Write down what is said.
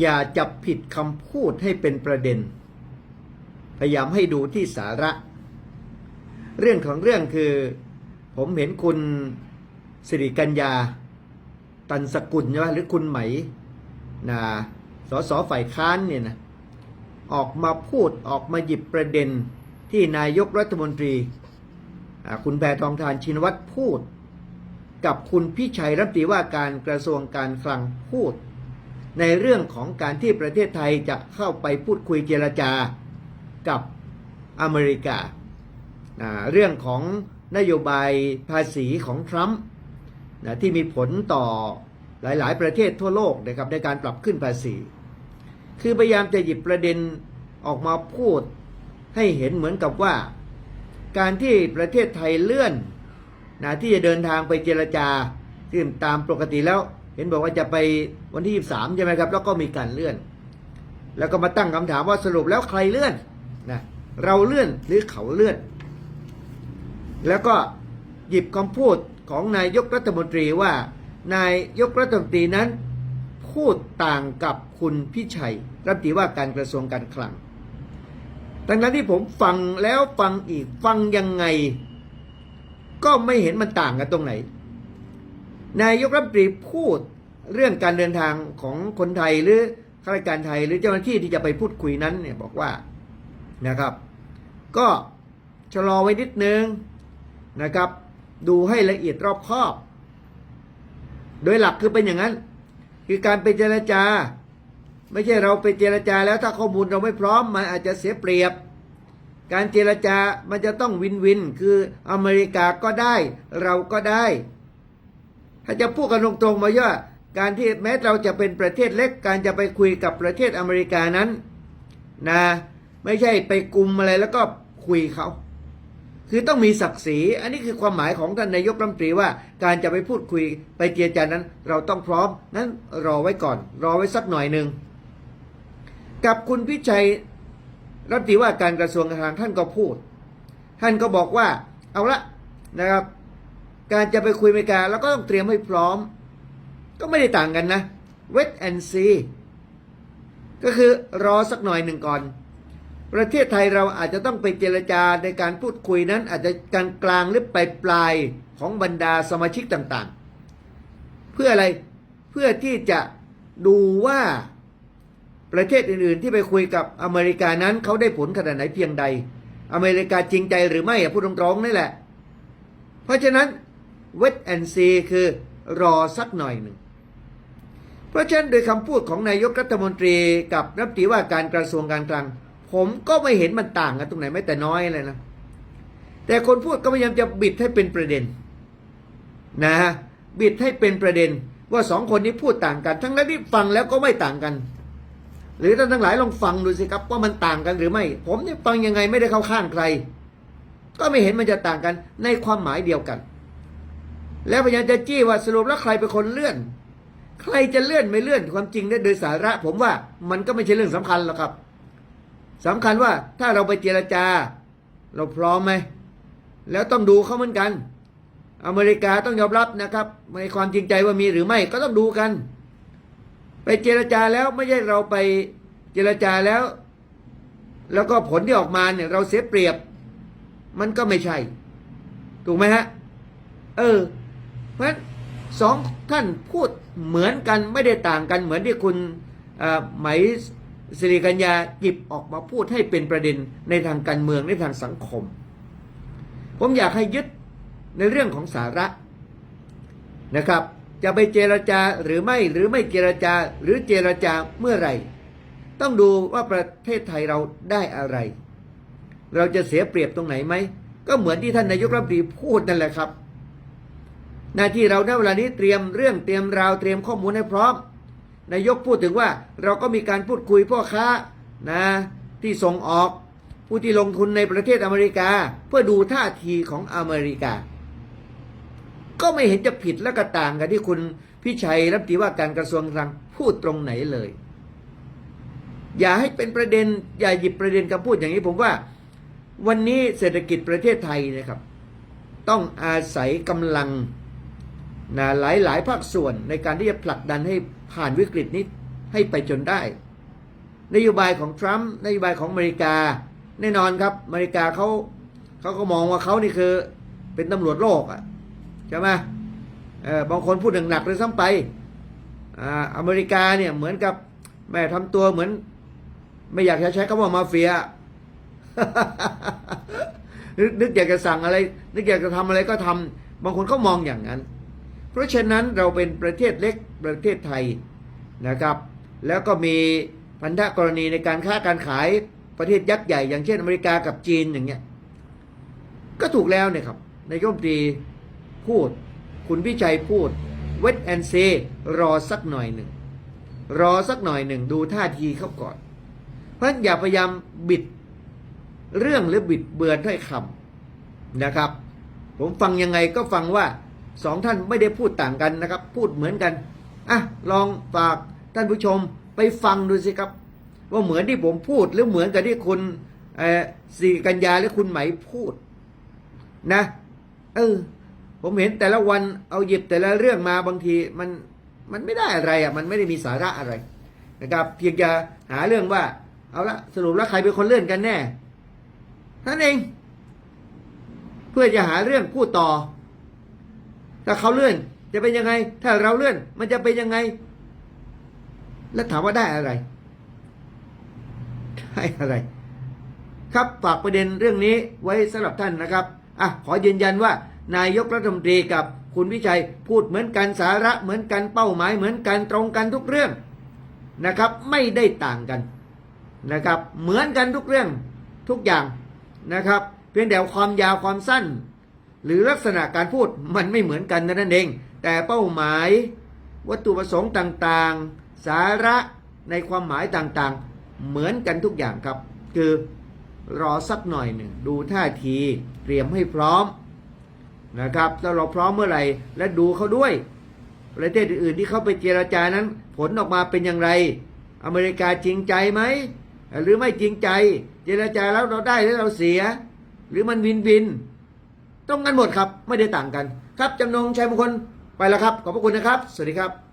อย่าจับผิดคำพูดให้เป็นประเด็น พยายามให้ดูที่สาระ เรื่องของเรื่องคือ ผมเห็นคุณสิริกัญญา ตันสกุลใช่ไหมหรือคุณไหมนะสสฝ่ายค้านเนี่ยนะออกมาพูดออกมาหยิบประเด็นที่นายกรัฐมนตรีคุณแพทองทานชินวัตรพูด กับคุณพิชัยรัตตรีว่าการกระทรวงการคลังพูด ในเรื่องของการที่ประเทศไทยจะเข้าไปพูดคุยเจรจากับอเมริกา เรื่องของนโยบายภาษีของทรัมป์นะที่มีผลต่อหลาย ๆ ประเทศทั่วโลกนะครับในการปรับขึ้นภาษี คือพยายามจะหยิบประเด็นออกมาพูดให้เห็นเหมือนกับว่า การที่ประเทศไทยเลื่อนนะที่จะเดินทางไปเจรจาซึ่งตามปกติแล้ว เห็นบอกว่าจะไปวันที่ 23 ใช่ไหมครับ แล้วก็มีการเลื่อน แล้วก็มาตั้งคำถามว่าสรุปแล้วใครเลื่อนนะเราเลื่อนหรือเขาเลื่อน แล้วก็หยิบคำพูดของนายกรัฐมนตรีว่านายยกรัฐมนตรีนั้นพูดต่างกับคุณพิชัย รัฐมนตรีว่าการกระทรวงการคลังดังนั้นที่ผมฟังแล้วฟังอีกฟังยังไง ก็ไม่เห็นมันต่างกันตรงไหน นายกรัฐมนตรีพูดเรื่องการเดินทางของคนไทยหรือข้าราชการไทยหรือเจ้าหน้าที่ที่จะไปพูดคุยนั้นเนี่ยบอกว่านะครับ ก็ชะลอไว้นิดนึงนะครับ ดูให้ละเอียดรอบคอบ โดยหลักคือเป็นอย่างนั้น คือการไปเจรจา ไม่ใช่เราไปเจรจาแล้วถ้าข้อมูลเราไม่พร้อมมันอาจจะเสียเปรียบ การเจรจามันจะต้องวินวิน คืออเมริกาก็ได้ เราก็ได้ ถ้าจะพูดกันตรงๆมาว่าการที่แม้เราจะเป็นประเทศเล็กการจะไปคุยกับประเทศอเมริกานั้นนะไม่ใช่ไปกลุ่มอะไรแล้วก็คุยเขา คือต้องมีศักดิ์ศรี อันนี้คือความหมายของท่านนายกรัฐมนตรีว่าการจะไปพูดคุยไปเจรจานั้น เราต้องพร้อมนั้นรอไว้ก่อน รอไว้สักหน่อยหนึ่งกับคุณพิชัยรัฐมนตรีว่าการกระทรวงการคลังท่านก็พูด ท่านก็บอกว่าเอาละนะครับ การจะไปคุยอเมริกาเราก็ต้องเตรียมให้พร้อม ก็ไม่ได้ต่างกันนะ wait and see ก็คือรอสักหน่อยหนึ่งก่อน ประเทศไทยเราอาจจะต้องไปเจรจาในการพูดคุยนั้น อาจจะกลางกลางๆหรือปลายปลายของบรรดาสมาชิกต่างๆ เพื่ออะไรเพื่อที่จะดูว่าประเทศอื่นๆ ที่ไปคุยกับอเมริกานั้นเขาได้ผลขนาดไหนเพียงใด อเมริกาจริงใจหรือไม่อะพูดตรงๆนี่แหละ เพราะฉะนั้น wait and see คือรอสักหน่อยหนึ่ง เพราะฉะนั้นโดยคำพูดของนายกรัฐมนตรีกับรัฐมนตรีว่าการกระทรวงการคลัง ผมก็ไม่เห็นมันต่างกันตรงไหนแม้แต่น้อยเลยนะ แต่คนพูดก็พยายามจะบิดให้เป็นประเด็นนะฮะบิดให้เป็นประเด็นว่าสองคนนี้พูดต่างกัน ทั้งนั้นที่ฟังแล้วก็ไม่ต่างกัน หรือท่านทั้งหลายลองฟังดูสิครับว่ามันต่างกันหรือไม่ ผมเนี่ยฟังยังไงไม่ได้เข้าข้างใคร ก็ไม่เห็นมันจะต่างกันในความหมายเดียวกัน แล้วพยายามจะจี้ว่าสรุปแล้วใครเป็นคนเลื่อน ใครจะเลื่อนไม่เลื่อนความจริงได้โดยสาระ ผมว่ามันก็ไม่ใช่เรื่องสำคัญหรอกครับสำคัญว่าถ้าเราไปเจรจา เราพร้อมไหมแล้วต้องดูเขาเหมือนกัน อเมริกาต้องยอมรับนะครับในความจริงใจว่ามีหรือไม่ก็ต้องดูกัน ไปเจรจาแล้วไม่ใช่เราไปเจรจาแล้ว แล้วก็ผลที่ออกมาเนี่ยเราเสียเปรียบ มันก็ไม่ใช่ ถูกไหมฮะ เออ เพราะฉะนั้นสองท่านพูดเหมือนกันไม่ได้ต่างกันเหมือนที่คุณไหมสิริกัญญาหยิบออกมาพูดให้เป็นประเด็นในทางการเมืองในทางสังคม ผมอยากให้ยึดในเรื่องของสาระนะครับ จะไปเจรจาหรือไม่หรือไม่เจรจาหรือเจรจาเมื่อไหร่ ต้องดูว่าประเทศไทยเราได้อะไร เราจะเสียเปรียบตรงไหนไหมก็เหมือนที่ท่านนายกรัฐมนตรีพูดนั่นแหละครับ หน้าที่เราณเวลานี้เตรียมเรื่องเตรียมราวเตรียมข้อมูลให้พร้อม นายกพูดถึงว่าเราก็มีการพูดคุยพ่อค้านะที่ส่งออก ผู้ที่ลงทุนในประเทศอเมริกา เพื่อดูท่าทีของอเมริกา ก็ไม่เห็นจะผิดและกระต่างกับที่คุณพิชัยรัฐมนตรีว่าการกระทรวงคลังพูดตรงไหนเลย อย่าให้เป็นประเด็น อย่าหยิบประเด็นคำพูดอย่างนี้ผมว่า วันนี้เศรษฐกิจประเทศไทยนะครับ ต้องอาศัยกำลัง นะหลายหลายภาคส่วนในการที่จะผลักดันให้ผ่านวิกฤตนี้ให้ไปจนได้ นโยบายของทรัมป์นโยบายของอเมริกา แน่นอนครับอเมริกาเขาเขาก็มองว่าเขานี่คือเป็นตำรวจโลกอะใช่ไหมเออบางคนพูดหนักๆเลยซ้ำไปอ่าอเมริกาเนี่ยเหมือนกับแม่ทำตัวเหมือน ไม่อยากจะใช้คำว่ามาเฟียนึกนึกอยากจะสั่งอะไร นึกอยากจะทำอะไรก็ทำบางคนเขามองอย่างนั้น ราะฉะนั้นเราเป็นประเทศเล็กประเทศไทยนะครับ แล้วก็มีพันธกรณีในการค้าการขายประเทศยักษ์ใหญ่ อย่างเช่นอเมริกากับจีนอย่างเงี้ยก็ถูกแล้วเนี่ยครับนายกรัฐมนตรีพูด คุณวิชัยพูดเวทแอนเซรอสักหน่อยหนึ่ง รอสักหน่อยหนึ่ง ดูท่าทีเขาก่อน เพราะฉะนั้นอย่าพยายามบิดเรื่องหรือบิดเบือนถ้อยคำนะครับ ผมฟังยังไงก็ฟังว่า สองท่านไม่ได้พูดต่างกันนะครับ พูดเหมือนกันอะลองฝากท่านผู้ชมไปฟังดูสิครับ ว่าเหมือนที่ผมพูดหรือเหมือนกับที่คุณเอ่อสิริกัญญาหรือคุณไหมพูด นะเออผมเห็นแต่ละวันเอาหยิบแต่ละเรื่องมาบางทีมันมันไม่ได้อะไรอะมันไม่ได้มีสาระอะไรนะครับ เพียงจะหาเรื่องว่า เอาละสรุปแล้วใครเป็นคนเลื่อนกันแน่นั่นเอง เพื่อจะหาเรื่องพูดต่อ ถ้าเขาเลื่อนจะเป็นยังไง ถ้าเราเลื่อนมันจะเป็นยังไง แล้วถามว่าได้อะไร ได้อะไร ครับฝากประเด็นเรื่องนี้ไว้สำหรับท่านนะครับอะขอยืนยันว่านายกรัฐมนตรีกับคุณวิชัยพูดเหมือนกันสาระเหมือนกันเป้าหมายเหมือนกันตรงกันทุกเรื่องนะครับ ไม่ได้ต่างกันนะครับ เหมือนกันทุกเรื่องทุกอย่างนะครับ เพียงแต่ความยาวความสั้น หรือลักษณะการพูดมันไม่เหมือนกันเท่านั้นเอง แต่เป้าหมาย วัตถุประสงค์ต่างๆ สาระในความหมายต่างๆ เหมือนกันทุกอย่างครับ คือรอสักหน่อยหนึ่งดูท่าทีเตรียมให้พร้อมนะครับถ้าเราพร้อมเมื่อไหร่ และดูเขาด้วย ประเทศอื่นๆที่เขาไปเจราจานั้น ผลออกมาเป็นอย่างไร อเมริกาจริงใจไหมหรือไม่จริงใจ เจราจาแล้วเราได้หรือเราเสีย หรือมันวินวิน ต้องกันหมดครับ ไม่ได้ต่างกัน ครับจำนงชัยมงคลไปแล้วครับ ขอบพระคุณนะครับ สวัสดีครับ